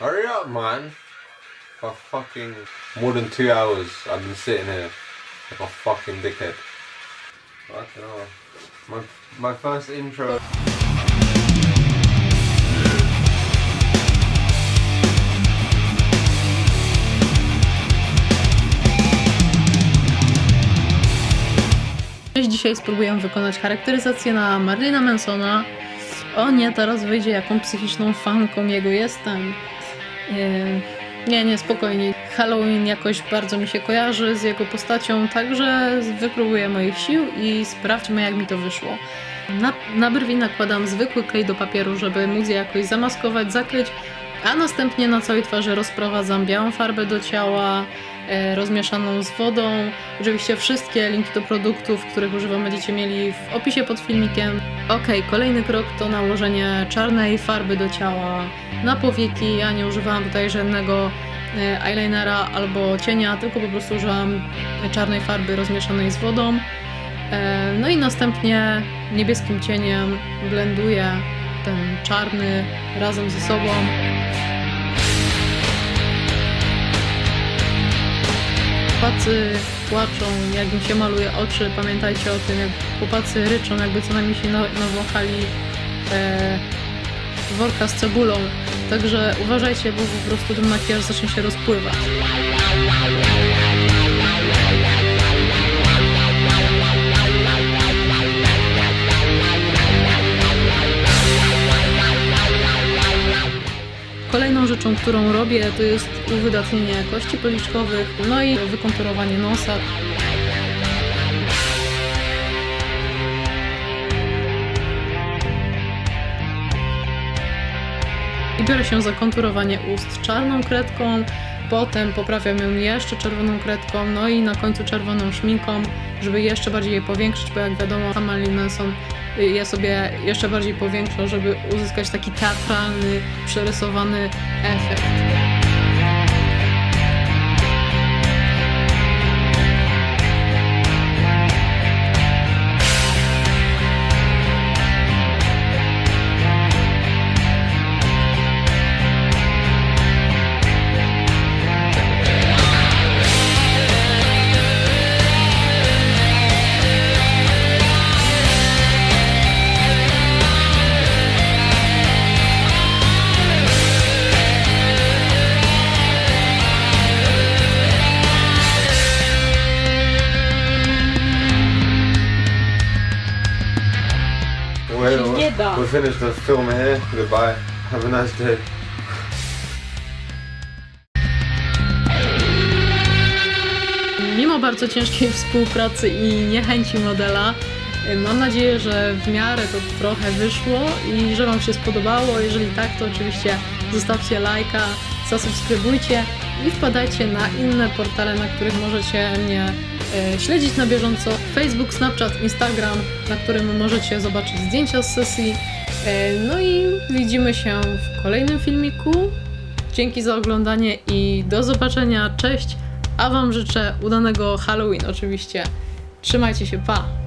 Hurry up, man. For fucking more than two hours, I've been sitting here like a fucking dickhead. Fucking hell. My, my first intro. Dzisiaj spróbuję wykonać charakteryzację na Marlina Mansona. O nie, teraz wyjdzie jaką psychiczną fanką jego jestem. Nie, nie, spokojnie. Halloween jakoś bardzo mi się kojarzy z jego postacią, także wypróbuję moich sił i sprawdźmy jak mi to wyszło. Na, na brwi nakładam zwykły klej do papieru, żeby móc je jakoś zamaskować, zakryć, a następnie na całej twarzy rozprowadzam białą farbę do ciała, rozmieszaną z wodą. Oczywiście wszystkie linki do produktów, których używam będziecie mieli w opisie pod filmikiem. Ok, kolejny krok to nałożenie czarnej farby do ciała na powieki. Ja nie używałam tutaj żadnego e, eyelinera albo cienia, tylko po prostu użyłam czarnej farby rozmieszanej z wodą. E, No i następnie niebieskim cieniem blenduję ten czarny razem ze sobą. Chłopacy płaczą, jak im się maluje oczy. Pamiętajcie o tym, jak chłopacy ryczą, jakby co najmniej się na- nawąchali e, worka z cebulą. Także uważajcie, bo po prostu ten makijaż zacznie się rozpływać. Rzeczą, którą robię, to jest uwydatnienie kości policzkowych, no i wykonturowanie nosa. I biorę się za konturowanie ust czarną kredką, potem poprawiam ją jeszcze czerwoną kredką, no i na końcu czerwoną szminką, żeby jeszcze bardziej je powiększyć, bo jak wiadomo, sama Marilyn Manson je sobie jeszcze bardziej powiększa, żeby uzyskać taki teatralny, przerysowany efekt. Well, Się nie da. we'll finish the film here. Goodbye. Have a nice day. Mimo bardzo ciężkiej współpracy i niechęci modela, y, mam nadzieję, że w miarę to trochę wyszło i że Wam się spodobało. Jeżeli tak, to oczywiście zostawcie lajka, zasubskrybujcie i wpadajcie na inne portale, na których możecie mnie śledzić na bieżąco. Facebook, Snapchat, Instagram, na którym możecie zobaczyć zdjęcia z sesji. E, No i widzimy się w kolejnym filmiku. Dzięki za oglądanie i do zobaczenia. Cześć! A Wam życzę udanego Halloween oczywiście. Trzymajcie się, pa!